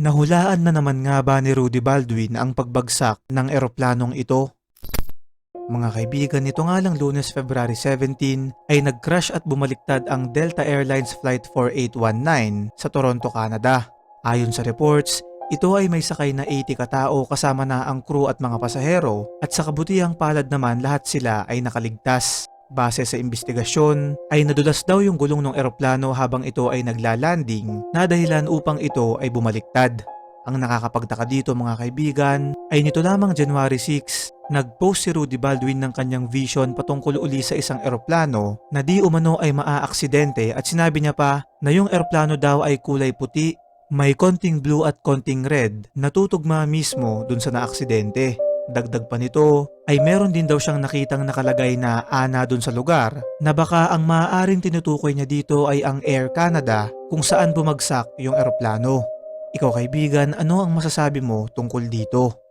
Nahulaan na naman nga ba ni Rudy Baldwin ang pagbagsak ng eroplanong ito? Mga kaibigan, ito nga lang lunes February 17 ay nag-crash at bumaliktad ang Delta Airlines Flight 4819 sa Toronto, Canada. Ayon sa reports, ito ay may sakay na 80 katao kasama na ang crew at mga pasahero at sa kabutihang palad naman lahat sila ay nakaligtas. Base sa investigasyon, ay nadulas daw yung gulong ng eroplano habang ito ay naglalanding na dahilan upang ito ay bumaliktad. Ang nakakapagtaka dito mga kaibigan ay nito lamang January 6, nag-post si Rudy Baldwin ng kanyang vision patungkol uli sa isang eroplano na di umano ay maaaksidente at sinabi niya pa na yung eroplano daw ay kulay puti, may konting blue at konting red na tutugma mismo dun sa naaksidente. Dagdag pa nito ay meron din daw siyang nakitang nakalagay na ana dun sa lugar na baka ang maaaring tinutukoy niya dito ay ang Air Canada kung saan bumagsak yung eroplano. Ikaw kaibigan, ano ang masasabi mo tungkol dito?